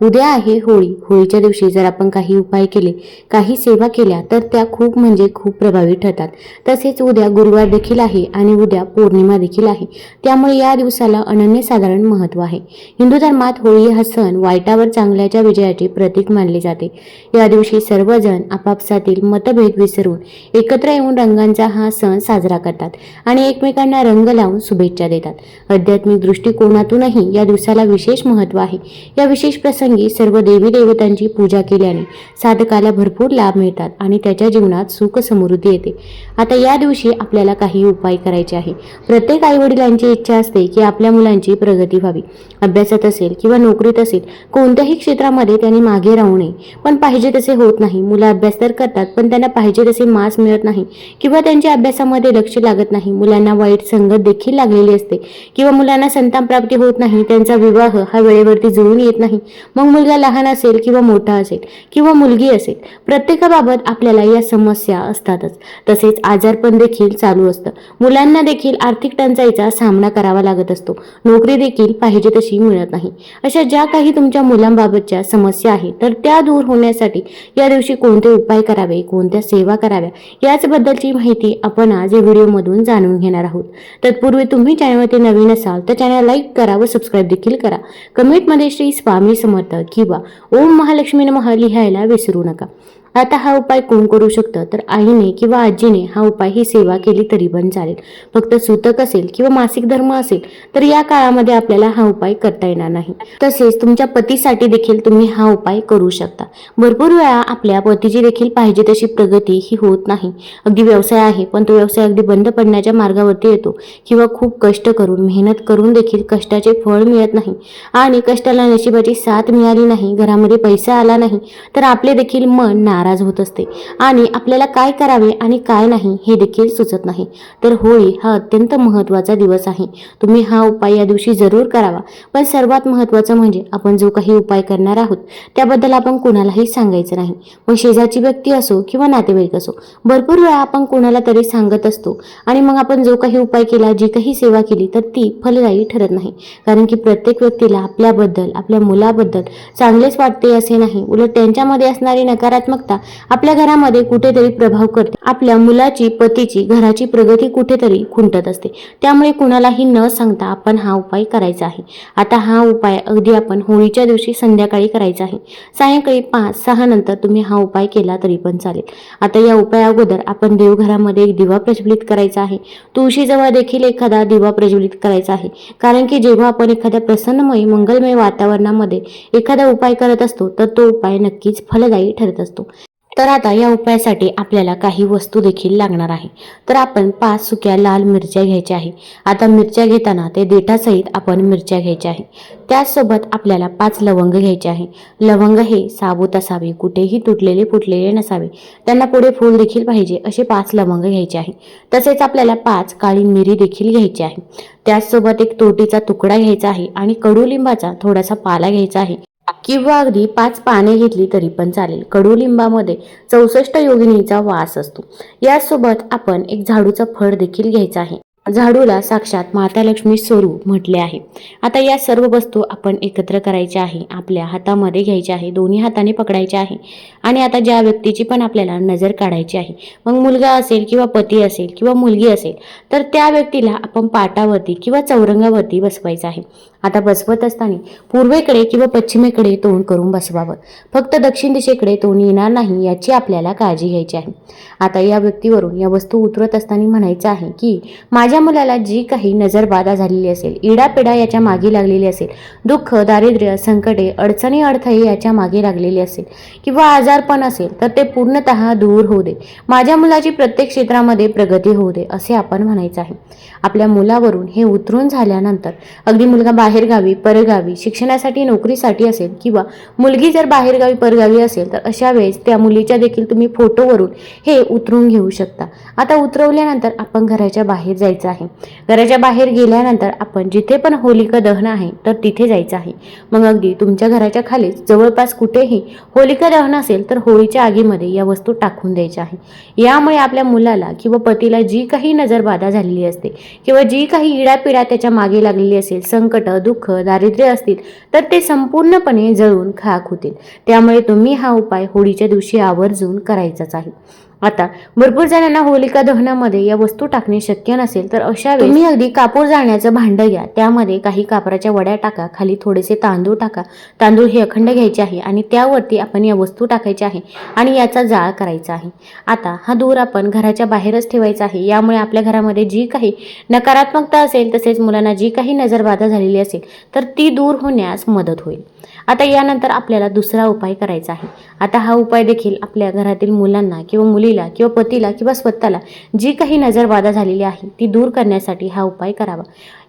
उद्या आहे होळी. होळीच्या दिवशी जर आपण काही उपाय केले काही सेवा केल्या तर त्या खूप म्हणजे खूप प्रभावी ठरतात. तसेच उद्या गुरुवार देखील आहे आणि उद्या पौर्णिमा देखील आहे. त्यामुळे या दिवसाला अनन्यसाधारण महत्त्व आहे. हिंदू धर्मात होळी हा सण वाईटावर चांगल्याच्या विजयाचे प्रतीक मानले जाते. या दिवशी सर्वजण आपापसातील मतभेद विसरून एकत्र येऊन रंगांचा हा सण साजरा करतात आणि एकमेकांना रंग लावून शुभेच्छा देतात. आध्यात्मिक दृष्टिकोनातूनही या दिवसाला विशेष महत्त्व आहे. या विशेष प्रसंगी सर्व देवी देवतांची पूजा केल्याने साधकाला भरपूर लाभ मिळतात आणि त्याच्या जीवनात सुख समृद्धी येते. आता या दिवशी आपल्याला काही उपाय करायचे आहे. प्रत्येक आईवडिलांची इच्छा असते की आपल्या मुलांची प्रगती व्हावी. अभ्यासात असेल किंवा नोकरीत असेल कोणत्याही क्षेत्रामध्ये त्यांनी मागे राहू नये. पण पाहिजे तसे होत नाही. मुलं अभ्यास तर करतात पण त्यांना पाहिजे तसे मार्क्स मिळत नाही किंवा त्यांच्या अभ्यासामध्ये लक्ष लागत नाही. मुलांना वाईट संगत देखील लागलेली असते किंवा मुलांना संतान प्राप्ती होत नाही त्यांचा विवाह हा वेळेवरती जुळून येत नाही. मग मुलगा लहान असेल किंवा मोठा असेल किंवा मुलगी असेल प्रत्येकाबाबत आपल्याला या समस्या असतातच. तसेच आजारपण देखील चालू असतं. मुलांना देखील आर्थिक टंचाईचा सामना करावा लागत असतो. नोकरी देखील पाहिजे तशी मिळत नाही. अशा ज्या काही तुमच्या मुलांबाबतच्या समस्या आहेत तर त्या दूर होण्यासाठी या दिवशी कोणते उपाय करावे कोणत्या सेवा कराव्या याचबद्दलची माहिती आपण आज या व्हिडिओमधून जाणून घेणार आहोत. तत्पूर्वी तुम्ही चॅनलवरती नवीन असाल तर चॅनल लाईक करा व सबस्क्राईब देखील करा. कमेंटमध्ये श्री स्वामी समर्थ किंवा ओम महालक्ष्मी नमः लिहायला विसरू नका. आता हा उपाय कोण करू शकतं? तर आईने किंवा आजीने हा उपाय ही सेवा केली तरी पण चालेल. फक्त सुतक असेल किंवा मासिक धर्म असेल तर या काळामध्ये आपल्याला हा उपाय करता येणार नाही. तसेच तुमच्या पतीसाठी देखील तुम्ही हा उपाय करू शकता. भरपूर वेळा आपल्या पतीची देखील पाहिजे तशी प्रगती ही होत नाही. अगदी व्यवसाय आहे पण तो व्यवसाय अगदी बंद पडण्याच्या मार्गावरती येतो किंवा खूप कष्ट करून मेहनत करून देखील कष्टाचे फळ मिळत नाही. आणि कष्टाला नशिबाची साथ मिळाली नाही घरामध्ये पैसा आला नाही तर आपले देखील मन ना नाराज होत असते. आणि आपल्याला काय करावे आणि काय नाही हे देखील सुचत नाही. तर होळी हा अत्यंत महत्त्वाचा दिवस आहे. तुम्ही हा उपाय या दिवशी जरूर करावा. पण सर्वात महत्त्वाचं म्हणजे आपण जो काही उपाय करणार आहोत त्याबद्दल आपण कोणालाही सांगायचं नाही. मग शेजारची व्यक्ती असो किंवा नातेवाईक असो भरपूर वेळा आपण कोणाला तरी सांगत असतो. आणि मग आपण जो काही उपाय केला जी काही सेवा केली तर ती फलदायी ठरत नाही. कारण की प्रत्येक व्यक्तीला आपल्याबद्दल आपल्या मुलाबद्दल चांगलेच वाटते असे नाही. उलट त्यांच्यामध्ये असणारी नकारात्मकता आपल्या घरामध्ये कुठेतरी प्रभाव करते. आपल्या मुलाची पतीची घराची प्रगती कुठेतरी खुंटत असते. त्यामुळे कुणालाही न सांगता आपण हा उपाय करायचा आहे. आता हा उपाय अगदी आपण होळीच्या दिवशी संध्याकाळी करायचा आहे. सायंकाळी पाच सहा नंतर तुम्ही हा उपाय केला तरी पण चालेल. आता या उपाया अगोदर आपण देवघरामध्ये एक दिवा प्रज्वलित करायचा आहे. तुळशीजवळ देखील एखादा दिवा प्रज्वलित करायचा आहे. कारण की जेव्हा आपण एखाद्या प्रसन्नमय मंगलमय वातावरणामध्ये एखादा उपाय करत असतो तर तो उपाय नक्कीच फलदायी ठरत असतो. तर आता या उपायासाठी आपल्याला काही वस्तू देखील लागणार आहे. तर आपण पाच सुक्या लाल मिरच्या घ्यायच्या आहे. आता मिरच्या घेताना ते देठासहित आपण मिरच्या घ्यायच्या आहे. त्याचसोबत आपल्याला पाच लवंग घ्यायचे आहे. लवंग हे साबूत असावे कुठेही तुटलेले फुटलेले नसावे. त्यांना पुढे फूल देखील पाहिजे असे पाच लवंग घ्यायचे आहे. तसेच आपल्याला पाच काळी मिरी देखील घ्यायची आहे. त्याचसोबत एक तोटीचा तुकडा घ्यायचा आहे आणि कडुलिंबाचा थोडासा पाला घ्यायचा आहे. किंवा अगदी पाच पाने घेतली तरी पण चालेल. कडुलिंबामध्ये चौसष्ट योगिनीचा वास असतो. यासोबत आपण एक झाडूचं फळ देखील घ्यायचं आहे. झाडूला साक्षात माता लक्ष्मी स्वरूप म्हटले आहे. आता या सर्व वस्तू आपण एकत्र करायच्या आहे. आपल्या हातामध्ये घ्यायच्या आहे. दोन्ही हाताने पकडायचे आहे. आणि आता ज्या व्यक्तीची पण आपल्याला नजर काढायची आहे मग मुलगा असेल किंवा पती असेल किंवा मुलगी असेल तर त्या व्यक्तीला आपण पाटावरती किंवा चौरंगावरती बसवायचं आहे. आता बसवत असताना पूर्वेकडे किंवा पश्चिमेकडे तोंड करून बसवावं. फक्त दक्षिण दिशेकडे तोंड येणार नाही याची आपल्याला काळजी घ्यायची आहे. आता या व्यक्तीवरून या वस्तू उतरत असताना म्हणायचं आहे की माझ्या मुलाला जी काही नजरबाधा झालेली असेल इडापिडा याच्या मागे लागलेली असेल दुःख दारिद्र्य संकटे अडचणी अडथळे याच्या मागे लागलेली असेल किंवा आजारपण असेल तर ते पूर्णतः दूर होऊ दे. माझ्या मुलाची प्रत्येक क्षेत्रामध्ये प्रगती होऊ दे असे आपण म्हणायचं आहे. आपल्या मुलावरून हे उतरून झाल्यानंतर अगदी मुलगा बाहेरगावी परगावी शिक्षणासाठी नोकरीसाठी असेल किंवा मुलगी जर बाहेरगावी परगावी असेल तर अशा वेळेस त्या मुलीच्या देखील तुम्ही फोटोवरून हे उतरून घेऊ शकता. आता उतरवल्यानंतर आपण घराच्या बाहेर जायचं आहे. घराच्या बाहेर गेल्यानंतर आपण जिथे पण होलिका दहन आहे तर तिथे जायचं आहे. मग अगदी तुमच्या घराच्या खालीच जवळपास कुठेही होलिका दहन असेल तर होळीच्या आगीमध्ये या वस्तू टाकून द्यायच्या आहे. यामुळे आपल्या मुलाला किंवा पतीला जी काही नजरबाधा झालेली असते किंवा जी काही इडापिडा त्याच्यामागे लागलेली असेल संकट दुःख दारिद्र्य असतील तर ते संपूर्णपणे जळून खाक होतील. त्यामुळे तुम्ही हा उपाय होळीच्या दिवशी आवर्जून करायचाच आहे. आता भरपूर जणांना होलिका दहनामध्ये या वस्तू टाकणे शक्य नसेल तर अशा वेळी तुम्ही अगदी कापूर जाळण्याचं भांडं घ्या. त्यामध्ये काही कापराच्या वड्या टाका खाली थोडेसे तांदूळ टाका. तांदूळ हे अखंड घ्यायचे आहे आणि त्यावरती आपण या वस्तू टाकायच्या आहे आणि याचा जाळ करायचा आहे. आता हा दूर आपण घराच्या बाहेरच ठेवायचा आहे. यामुळे आपल्या घरामध्ये जी काही नकारात्मकता असेल तसेच मुलांना जी काही नजरबाधा झालेली असेल तर ती दूर होण्यास मदत होईल. आता यानंतर आपल्याला दुसरा उपाय करायचा आहे. आता हा उपाय देखील आपल्या घरातील मुलांना किंवा मुलीला किंवा पतीला किंवा स्वतःला जी काही नजरबाधा झालेली आहे ती दूर करण्यासाठी हा उपाय करावा.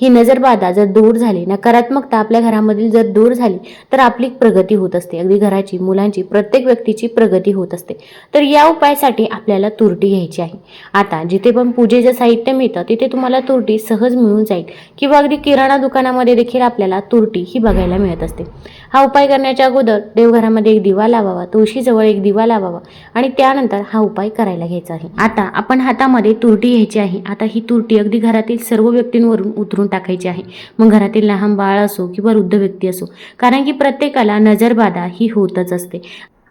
ही नजरबाधा जर दूर झाली नकारात्मकता आपल्या घरामधील जर दूर झाली तर आपली प्रगती होत असते. अगदी घराची मुलांची प्रत्येक व्यक्तीची प्रगती होत असते. तर या उपायासाठी आपल्याला तुरटी घ्यायची आहे. आता जिथे पण पूजेचं साहित्य मिळतं तिथे तुम्हाला तुरटी सहज मिळून जाईल किंवा अगदी किराणा दुकानामध्ये देखील आपल्याला तुरटी ही बघायला मिळत असते. हा उपाय करण्याच्या अगोदर देवघरामध्ये एक दिवा लावावा तुळशीजवळ एक दिवा लावावा आणि त्यानंतर हा उपाय करायला घ्यायचा आहे. आता आपण हातामध्ये तुरटी घ्यायची आहे. आता ही तुरटी अगदी घरातील सर्व व्यक्तींवरून उतरून टाकायची आहे. मग घरातील लहान बाळ असो किंवा वृद्ध व्यक्ती असो. कारण की प्रत्येकाला नजरबाधा ही होतच असते.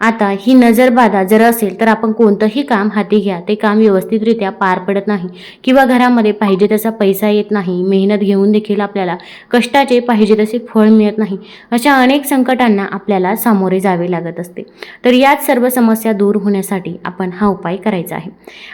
आता ही नजरबाधा जर असेल तर आपण कोणतंही काम हाती घ्या. ते काम व्यवस्थितरित्या पार पडत नाही किंवा घरामध्ये पाहिजे तसा पैसा येत नाही. मेहनत घेऊन देखील आपल्याला कष्टाचे पाहिजे तसे फळ मिळत नाही. अशा अनेक संकटांना आपल्याला सामोरे जावे लागत असते. तर याच सर्व समस्या दूर होण्यासाठी आपण हा उपाय करायचा आहे.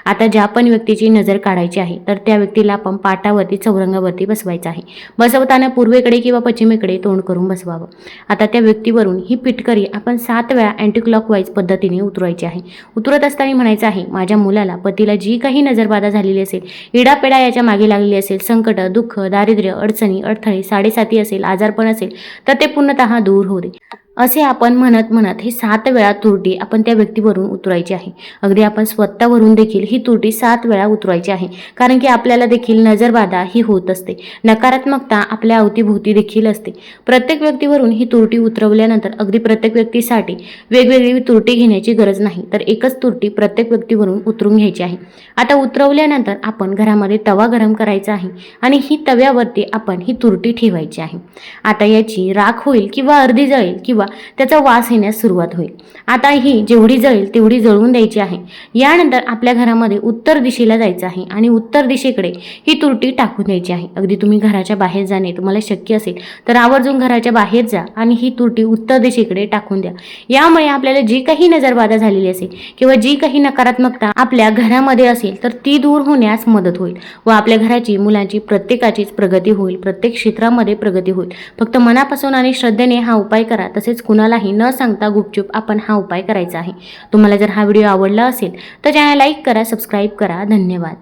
आता ज्या पण व्यक्तीची नजर काढायची आहे तर त्या व्यक्तीला आपण पाटावरती चौरंगावरती बसवायचं आहे. बसवताना पूर्वेकडे किंवा पश्चिमेकडे तोंड करून बसवावं. आता त्या व्यक्तीवरून ही पिटकरी आपण सात वेळा अँटीक्लॉक क्लॉकवाईज पद्धतीने उतरवायची आहे. उतरत असताना म्हणायचं आहे माझ्या मुलाला पतीला जी काही नजरबाधा झालेली असेल इडापेडा याच्या मागे लागलेली असेल संकट दुःख दारिद्र्य अडचणी अडथळे साडेसाती असेल आजारपण असेल तर ते पूर्णतः दूर होऊ दे. असे आपण म्हणत म्हणत ही सात वेळा तुरटी आपण त्या व्यक्तीवरून उतरायची आहे. अगदी आपण स्वतःवरून देखील ही तुरटी सात वेळा उतरायची आहे. कारण की आपल्याला देखील नजरबाधा ही होत असते. नकारात्मकता आपल्या अवतीभोवती देखील असते. प्रत्येक व्यक्तीवरून ही तुरटी उतरवल्यानंतर अगदी प्रत्येक व्यक्तीसाठी वेगवेगळी तुरटी घेण्याची गरज नाही. तर एकच तुरटी प्रत्येक व्यक्तीवरून उतरून घ्यायची आहे. आता उतरवल्यानंतर आपण घरामध्ये तवा गरम करायचा आहे आणि ही तव्यावरती आपण ही तुरटी ठेवायची आहे. आता याची राख होईल किंवा अर्धी जळेल किंवा त्याचा वास येण्यास सुरुवात होईल. आता ही जेवढी जळेल तेवढी जळवून द्यायची आहे. यानंतर आपल्या घरामध्ये उत्तर दिशेला जायचं आहे आणि उत्तर दिशेकडे ही तुरटी टाकून द्यायची आहे. अगदी तुम्ही घराच्या बाहेर जाणे तुम्हाला शक्य असेल तर आवर्जून घराच्या बाहेर जा आणि ही तुरटी उत्तर दिशेकडे टाकून द्या. यामुळे आपल्याला जी काही नजरबाधा झालेली असेल किंवा जी काही नकारात्मकता आपल्या घरामध्ये असेल तर ती दूर होण्यास मदत होईल व आपल्या घराची मुलांची प्रत्येकाचीच प्रगती होईल. प्रत्येक क्षेत्रामध्ये प्रगती होईल. फक्त मनापासून आणि श्रद्धेने हा उपाय करा तसेच कुणालाही न सांगता गुपचूप आपण हा उपाय करायचा आहे. तुम्हाला जर हा व्हिडिओ आवडला असेल तर चॅनल लाईक करा सबस्क्राईब करा. धन्यवाद.